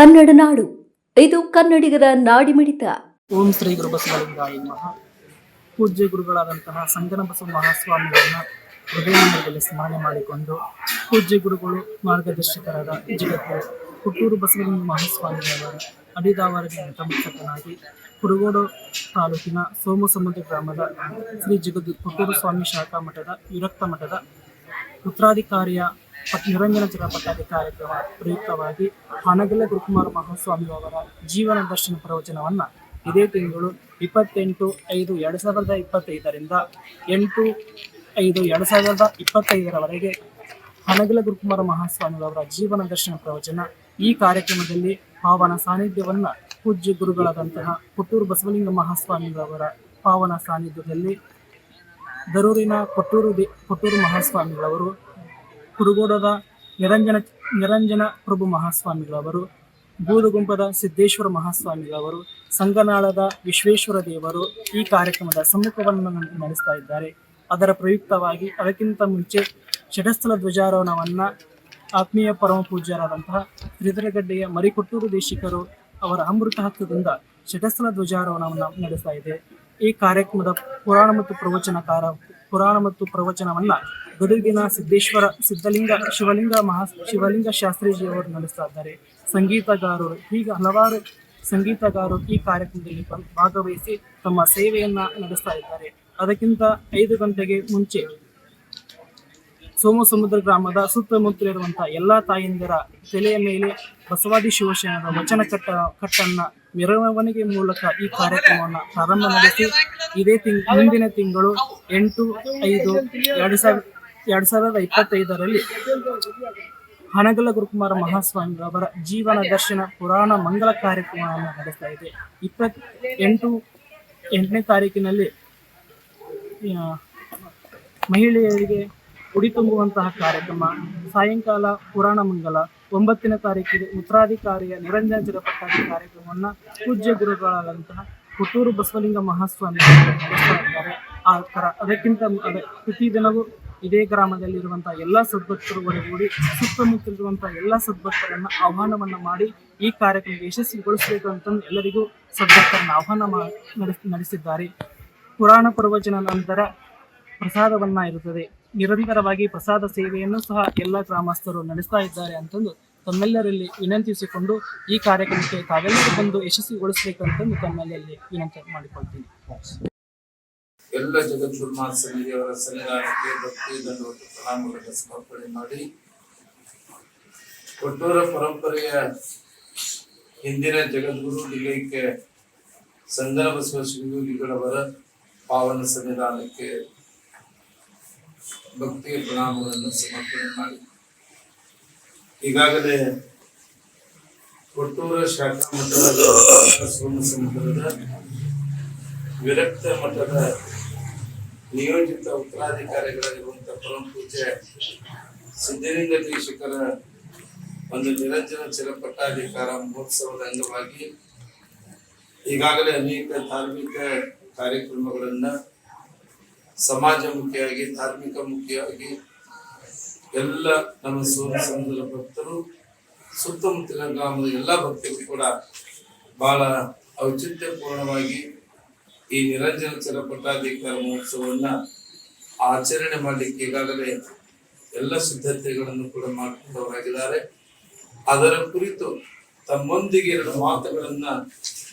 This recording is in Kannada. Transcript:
ಕನ್ನಡ ನಾಡು. ಇದು ಕನ್ನಡಿಗರ ನಾಡಿಮಿಡಿತ. ಓಂ ಶ್ರೀ ಗುರು ಬಸವಲಿಂಗಾಯ ನಮಃ. ಪೂಜ್ಯ ಗುರುಗಳಾದಂತಹ ಸಂಗನ ಬಸವ ಮಹಾಸ್ವಾಮಿಗಳನ್ನ ಹೃದಯದಲ್ಲಿ ಸ್ಮರಣೆ ಮಾಡಿಕೊಂಡು ಪೂಜ್ಯ ಗುರುಗಳು, ಮಾರ್ಗದರ್ಶಕರಾದ ಜಗತ್ತು ಹುಟ್ಟೂರು ಬಸವಲಿಂಗ ಮಹಾಸ್ವಾಮಿಗಳವರ ಅಡಿದಾವರಿಗೆ ನತಮಸ್ತಕನಾಗಿ ಕುರುಗೋಡು ತಾಲೂಕಿನ ಸೋಮಸಮುದ್ರ ಗ್ರಾಮದ ಶ್ರೀ ಜಗದ್ದು ಹುಟ್ಟೂರು ಸ್ವಾಮಿ ಶಾಖಾ ಮಠದ ವಿರಕ್ತ ಮಠದ ಉತ್ತರಾಧಿಕಾರಿಯ ಪಟ್- ನಿರಂಜನ ಪಟ್ಟಾಧಿ ಕಾರ್ಯಕ್ರಮ ಪ್ರಯುಕ್ತವಾಗಿ ಹನಗಲ ಗುರುಕುಮಾರ ಮಹಾಸ್ವಾಮಿ ಅವರ ಜೀವನ ದರ್ಶನ ಪ್ರವಚನವನ್ನು ಇದೇ ತಿಂಗಳು ಇಪ್ಪತ್ತೆಂಟು ಐದು ಎರಡು ಸಾವಿರದ ಇಪ್ಪತ್ತೈದರಿಂದ ಎಂಟು ಐದು ಎರಡು ಸಾವಿರದ ಇಪ್ಪತ್ತೈದರವರೆಗೆ ಹನಗಲ ಗುರುಕುಮಾರ ಮಹಾಸ್ವಾಮಿ ಅವರ ಜೀವನ ದರ್ಶನ ಪ್ರವಚನ ಈ ಕಾರ್ಯಕ್ರಮದಲ್ಲಿ ಪಾವನ ಸಾನ್ನಿಧ್ಯವನ್ನು ಪೂಜ್ಯ ಗುರುಗಳಾದಂತಹ ಕೊಟ್ಟೂರು ಬಸವಲಿಂಗ ಮಹಾಸ್ವಾಮಿಗಳವರ ಪಾವನ ಸಾನ್ನಿಧ್ಯದಲ್ಲಿ ದರೂರಿನ ಕೊಟ್ಟೂರು ದೇ ಕೊಟ್ಟೂರು ಮಹಾಸ್ವಾಮಿಗಳವರು ಕುರುಗೋಡದ ನಿರಂಜನ ನಿರಂಜನ ಪ್ರಭು ಮಹಾಸ್ವಾಮಿಗಳವರು, ಬೂದುಗುಂಪದ ಸಿದ್ದೇಶ್ವರ ಮಹಾಸ್ವಾಮಿಗಳವರು, ಸಂಗನಾಳದ ವಿಶ್ವೇಶ್ವರ ದೇವರು ಈ ಕಾರ್ಯಕ್ರಮದ ಸಮ್ಮುಖವನ್ನು ನಡೆಸ್ತಾ ಇದ್ದಾರೆ. ಅದರ ಪ್ರಯುಕ್ತವಾಗಿ ಅದಕ್ಕಿಂತ ಮುಂಚೆ ಷಡಸ್ಥಲ ಧ್ವಜಾರೋಹಣವನ್ನು ಆತ್ಮೀಯ ಪರಮ ಪೂಜ್ಯರಾದಂತಹ ತ್ರಿದರಗಡ್ಡೆಯ ಮರಿಕೊಟ್ಟೂರು ದೇಶಿಕರು ಅವರ ಅಮೃತ ಹಕ್ಕದಿಂದ ಷಟಸ್ಥಲ ಧ್ವಜಾರೋಹಣವನ್ನು ನಡೆಸ್ತಾ ಇದೆ. ಈ ಕಾರ್ಯಕ್ರಮದ ಪುರಾಣ ಮತ್ತು ಪ್ರವಚನಕಾರ ಪುರಾಣ ಮತ್ತು ಪ್ರವಚನವನ್ನ ಗದುಗಿನ ಸಿದ್ದೇಶ್ವರ, ಸಿದ್ಧಲಿಂಗ, ಶಿವಲಿಂಗ, ಮಹಾ, ಶಿವಲಿಂಗ ಶಾಸ್ತ್ರೀಜಿಯವರು ನಡೆಸ್ತಾ ಇದ್ದಾರೆ. ಸಂಗೀತಗಾರರು, ಹೀಗೆ ಹಲವಾರು ಸಂಗೀತಗಾರರು ಈ ಕಾರ್ಯಕ್ರಮದಲ್ಲಿ ಭಾಗವಹಿಸಿ ತಮ್ಮ ಸೇವೆಯನ್ನ ನಡೆಸ್ತಾ ಇದ್ದಾರೆ. ಅದಕ್ಕಿಂತ ಐದು ಗಂಟೆಗೆ ಮುಂಚೆ ಸೋಮಸಮುದ್ರ ಗ್ರಾಮದ ಸುತ್ತಮುತ್ತಲಿರುವಂತಹ ಎಲ್ಲಾ ತಾಯಂದಿರ ತಲೆಯ ಮೇಲೆ ಬಸವಾದಿ ಶಿವಶರಣರ ವಚನ ಕಟ್ಟ, ಕಟ್ಟನ್ನ ಮೆರವಣಿಗೆ ಮೂಲಕ ಈ ಕಾರ್ಯಕ್ರಮವನ್ನು ಪ್ರಾರಂಭ ನಡೆಸಿ. ಇದೇ ತಿಂಗ್ ಮುಂದಿನ ತಿಂಗಳು ಎಂಟು, ಐದು, ಎರಡು ಸಾವಿರ, ಎರಡು ಸಾವಿರದ ಇಪ್ಪತ್ತೈದರಲ್ಲಿ ಹಣಗಲ ಗುರುಕುಮಾರ ಮಹಾಸ್ವಾಮಿ ಅವರ ಜೀವನ ದರ್ಶನ ಪುರಾಣ ಮಂಗಲ ಕಾರ್ಯಕ್ರಮವನ್ನು ನಡೆಸ್ತಾ ಇದೆ. ಇಪ್ಪತ್, ಎಂಟು, ಎಂಟನೇ ತಾರೀಕಿನಲ್ಲಿ ಮಹಿಳೆಯರಿಗೆ ಉಡಿ ತುಂಬುವಂತಹ ಕಾರ್ಯಕ್ರಮ, ಸಾಯಂಕಾಲ ಪುರಾಣ ಮಂಗಲ, ಒಂಬತ್ತನೇ ತಾರೀಕಿಗೆ ಉತ್ತರಾಧಿಕಾರಿಯ ನಿರಂಜನ ಚಿರಪಟ್ಟಾದ ಕಾರ್ಯಕ್ರಮವನ್ನು ಪೂಜ್ಯ ಗುರುಗಳಾದಂತಹ ಪುತ್ತೂರು ಬಸವಲಿಂಗ ಮಹಾಸ್ವಾಮಿ ಆ ಥರ ಅದಕ್ಕಿಂತ ಅದೇ ಅದೇ ಪ್ರತಿದಿನವೂ ಇದೇ ಗ್ರಾಮದಲ್ಲಿರುವಂತಹ ಎಲ್ಲ ಸದ್ಭಕ್ತರು ಒಳಗೂಡಿ ಸುತ್ತಮುತ್ತಲಿರುವಂತಹ ಎಲ್ಲ ಸದ್ಭಕ್ತರನ್ನ ಆಹ್ವಾನವನ್ನ ಮಾಡಿ ಈ ಕಾರ್ಯಕ್ರಮ ಯಶಸ್ವಿಗೊಳಿಸಬೇಕು ಅಂತಂದು ಎಲ್ಲರಿಗೂ ಸದ್ಭಕ್ತರನ್ನ ಆಹ್ವಾನ ನಡೆಸಿದ್ದಾರೆ. ಪುರಾಣ ಪ್ರವಚನ ನಂತರ ಪ್ರಸಾದವನ್ನ ಇರುತ್ತದೆ ನಿರಂತರವಾಗಿ ಪ್ರಸಾದ ಸೇವೆಯನ್ನು ಸಹ ಎಲ್ಲ ಗ್ರಾಮಸ್ಥರು ನಡೆಸ್ತಾ ಇದ್ದಾರೆ ಅಂತಂದು ತಮ್ಮೆಲ್ಲರಲ್ಲಿ ವಿನಂತಿಸಿಕೊಂಡು ಈ ಕಾರ್ಯಕ್ರಮಕ್ಕೆ ತಾವೆಲ್ಲರೂ ಬಂದು ಯಶಸ್ವಿಗೊಳಿಸಬೇಕಂತಂದು ತಮ್ಮೆಲ್ಲರಲ್ಲಿ ವಿನಂತಿ ಮಾಡಿಕೊಳ್ತೀನಿ. ಎಲ್ಲ ಜಗದ್ಗುರು ಅವರ ಸನ್ನಿಧಾನಕ್ಕೆ ಭಕ್ತಿ ದಂಡವತ್ತು ಸಮರ್ಪಣೆ ಮಾಡಿ ಕೊಟ್ಟೂರ ಪರಂಪರೆಯ ಹಿಂದಿನ ಜಗದ್ಗುರು ಸಂಗನ ಬಸವ ಪಾವನ ಸನ್ನಿಧಾನಕ್ಕೆ ಭಕ್ತಿಯ ಪ್ರಣಾಮಗಳನ್ನು ಸಮರ್ಪಣೆ ಮಾಡಿ. ಈಗಾಗಲೇ ಕೊಟ್ಟೂರ ಶಾಖಾ ಮಠದ ಸೋಮ ಸಮುದ್ರದ ವಿರಕ್ತ ಮಠದ ನಿಯೋಜಿತ ಉತ್ತರಾಧಿಕಾರಿಗಳಾಗಿರುವಂತಹ ಪರಮ ಪೂಜೆ ಸಿದ್ಧಲಿಂಗ ದೀಕ್ಷಕರ ಒಂದು ನಿರಂಜನ ಚಿರಪಟ್ಟಾಧಿಕಾರ ಮಹೋತ್ಸವದ ಅಂಗವಾಗಿ ಈಗಾಗಲೇ ಅನೇಕ ಧಾರ್ಮಿಕ ಕಾರ್ಯಕ್ರಮಗಳನ್ನ ಸಮಾಜಮುಖಿಯಾಗಿ ಧಾರ್ಮಿಕ ಮುಖಿಯಾಗಿ ಎಲ್ಲ ನಮ್ಮ ಸೋಮ ಸಮುದ್ರ ಭಕ್ತರು, ಸುತ್ತಮುತ್ತಲಿನ ಗ್ರಾಮದ ಎಲ್ಲ ಭಕ್ತರು ಕೂಡ ಬಹಳ ಔಚಿತ್ಯಪೂರ್ಣವಾಗಿ ಈ ನಿರಂಜನ ಚರಪಟ್ಟಾಧಿಕಾರ ಮಹೋತ್ಸವವನ್ನ ಆಚರಣೆ ಮಾಡಲಿಕ್ಕೆ ಈಗಾಗಲೇ ಎಲ್ಲ ಸಿದ್ಧತೆಗಳನ್ನು ಕೂಡ ಮಾಡಿಕೊಂಡವರಾಗಿದ್ದಾರೆ ಅದರ ಕುರಿತು ತಮ್ಮೊಂದಿಗೆ ಎರಡು ಮಾತುಗಳನ್ನ